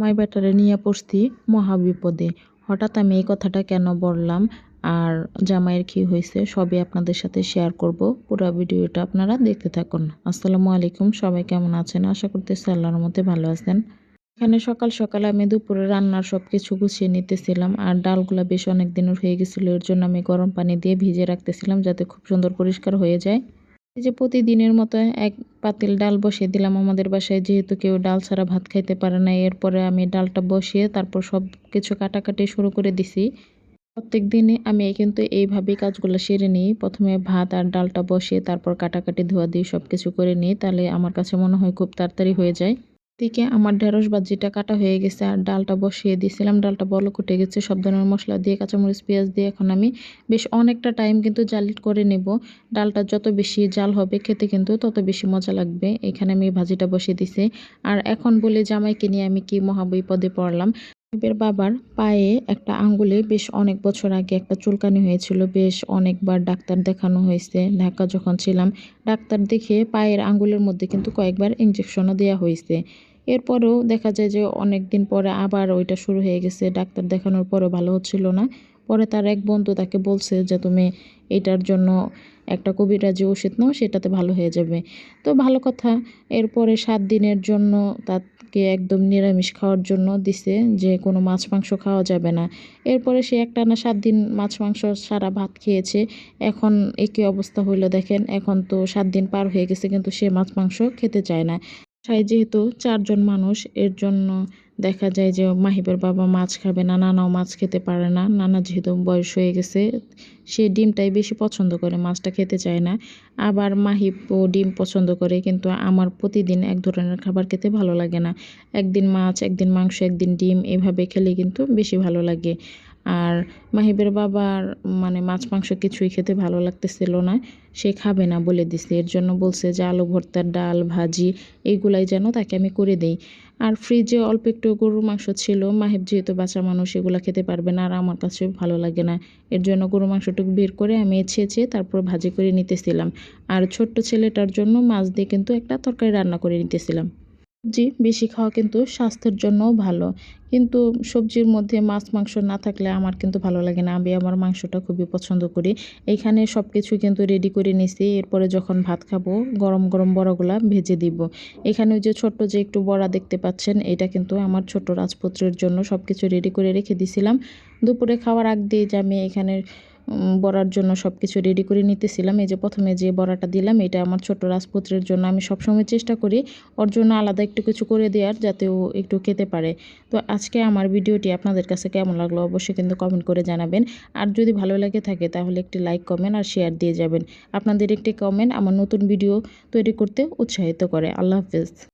মাই ব্যাটারে নিয়ে পড়ছি মহাবিপদে। হঠাৎ আমি এই কথাটা কেন বললাম আর জামাইয়ের কী হয়েছে সবই আপনাদের সাথে শেয়ার করব। পুরো ভিডিওটা আপনারা দেখতে থাকুন। আসসালামু আলাইকুম, সবাই কেমন আছেন? আশা করতেছি আল্লাহর মধ্যে ভালো আছেন। এখানে সকাল সকাল আমি দুপুরে রান্নার সব কিছু গুছিয়ে নিতেছিলাম আর ডালগুলো বেশ অনেক দিনের হয়ে গেছিল, এর জন্য আমি গরম পানি দিয়ে ভিজে রাখতেছিলাম যাতে খুব সুন্দর পরিষ্কার হয়ে যায়। এই যে প্রতিদিনের মতো এক পাতিল ডাল বসিয়ে দিলাম আমাদের বাসায়, যেহেতু কেউ ডাল ছাড়া ভাত খাইতে পারে না, এরপরে আমি ডালটা বসিয়ে তারপর সব কিছু কাটাকাটি শুরু করে দিছি। প্রত্যেক দিনে আমি কিন্তু এইভাবেই কাজগুলো সেরে নিই। প্রথমে ভাত আর ডালটা বসিয়ে তারপর কাটাকাটি ধোয়া দিয়ে সব কিছু করে নিই, তাহলে আমার কাছে মনে হয় খুব তাড়াতাড়ি হয়ে যায়। দিকে আমার ঢেঁড়স বাজিটা কাটা হয়ে গেছে আর ডালটা বসিয়ে দিয়েছিলাম। ডালটা বলো কুটে গেছে, সব ধরনের মশলা দিয়ে, কাঁচামরিচ, পেঁয়াজ দিয়ে এখন আমি বেশ অনেকটা টাইম কিন্তু জাল করে নেব। ডালটা যত বেশি জাল হবে খেতে কিন্তু তত বেশি মজা লাগবে। এখানে আমি ভাজিটা বসিয়ে দিছি আর এখন বলে জামাইকে নিয়ে আমি কি মহাবিপদে পড়লাম। সাহেবের বাবার পায়ে একটা আঙ্গুলে বেশ অনেক বছর আগে একটা চুলকানি হয়েছিল। বেশ অনেকবার ডাক্তার দেখানো হয়েছে। ঢাকা যখন ছিলাম, ডাক্তার দেখে পায়ের আঙ্গুলের মধ্যে কিন্তু কয়েকবার ইঞ্জেকশনও দেওয়া হয়েছে। এরপরেও দেখা যায় যে অনেক দিন পরে আবার ওইটা শুরু হয়ে গেছে। ডাক্তার দেখানোর পরেও ভালো হচ্ছিল না। পরে তার এক বন্ধু তাকে বলছে যে, তুমি এটার জন্য একটা কবিরাজি ওষুধ নাও, সেটাতে ভালো হয়ে যাবে। তো ভালো কথা, এরপরে সাত দিনের জন্য তাকে একদম নিরামিষ খাওয়ার জন্য দিছে যে, কোনো মাছ মাংস খাওয়া যাবে না। এরপরে সে একটা না সাত দিন মাছ মাংস সারা ভাত খেয়েছে। এখন একই অবস্থা হইল দেখেন, এখন তো সাত দিন পার হয়ে গেছে, কিন্তু সে মাছ মাংস খেতে চায় না। বাসায় যেহেতু চারজন মানুষ, এর জন্য দেখা যায় যে মাহিবের বাবা মাছ খাবে না, নানাও মাছ খেতে পারে না। নানা যেহেতু বয়স হয়ে গেছে, সে ডিমটাই বেশি পছন্দ করে, মাছটা খেতে চায় না। আবার মাহিবও ডিম পছন্দ করে, কিন্তু আমার প্রতিদিন এক ধরনের খাবার খেতে ভালো লাগে না। একদিন মাছ, একদিন মাংস, একদিন ডিম, এভাবে খেলে কিন্তু বেশি ভালো লাগে। আর মাহিবের বাবার মানে মাছ, মাংস কিছুই খেতে ভালো লাগতেছিল না। সে খাবে না বলে দিছে। এর জন্য বলছে যে আলু, ভর্তার ডাল, ভাজি এইগুলাই যেন তাকে আমি করে দিই। আর ফ্রিজে অল্প একটু গরুর মাংস ছিল। মাহিব যেহেতু বাচ্চা মানুষ, এগুলো খেতে পারবে না। আর আমার কাছে ভালো লাগে না। এর জন্য গরুর মাংসটুকু বের করে আমি ছেঁচে তারপর ভাজি করে নিতেছিলাম। আর ছোট্ট ছেলেটার জন্য মাছ দিয়ে কিন্তু একটা তরকারি রান্না করে নিতেছিলাম। সবজি বেশি খাওয়া কিন্তু স্বাস্থ্যের জন্যও ভালো। কিন্তু সবজির মধ্যে মাছ, মাংস না থাকলে আমার কিন্তু ভালো লাগে না। আমি আমার মাংসটা খুবই পছন্দ করি। এইখানে সব কিছু কিন্তু রেডি করে নিছি। এরপরে যখন ভাত খাব, গরম গরম বড়াগুলা ভেজে দিব। এখানে যে ছোট্ট যে একটু বড়া দেখতে পাচ্ছেন, এটা কিন্তু আমার ছোট রাজপুত্রের জন্য সব কিছু রেডি করে রেখে দিছিলাম। দুপুরে খাওয়ার আগ দিয়ে যে আমি এখানে বড়ার জন্য সব কিছু রেডি করে নিতেছিলাম। এই যে প্রথমে যে বড়াটা দিলাম, এটা আমার ছোট রাজপুত্রের জন্য আমি সবসময় চেষ্টা করি ওর জন্য আলাদা একটু কিছু করে দেওয়ার যাতে ও একটু খেতে পারে। তো আজকে আমার ভিডিওটি আপনাদের কাছে কেমন লাগল অবশ্যই কিন্তু কমেন্ট করে জানাবেন। আর যদি ভালো লাগে থাকে তাহলে একটি লাইক কমেন্ট আর শেয়ার দিয়ে যাবেন। আপনাদের একটি কমেন্ট আমার নতুন ভিডিও তৈরি করতে উৎসাহিত করে। আল্লাহ হাফেজ।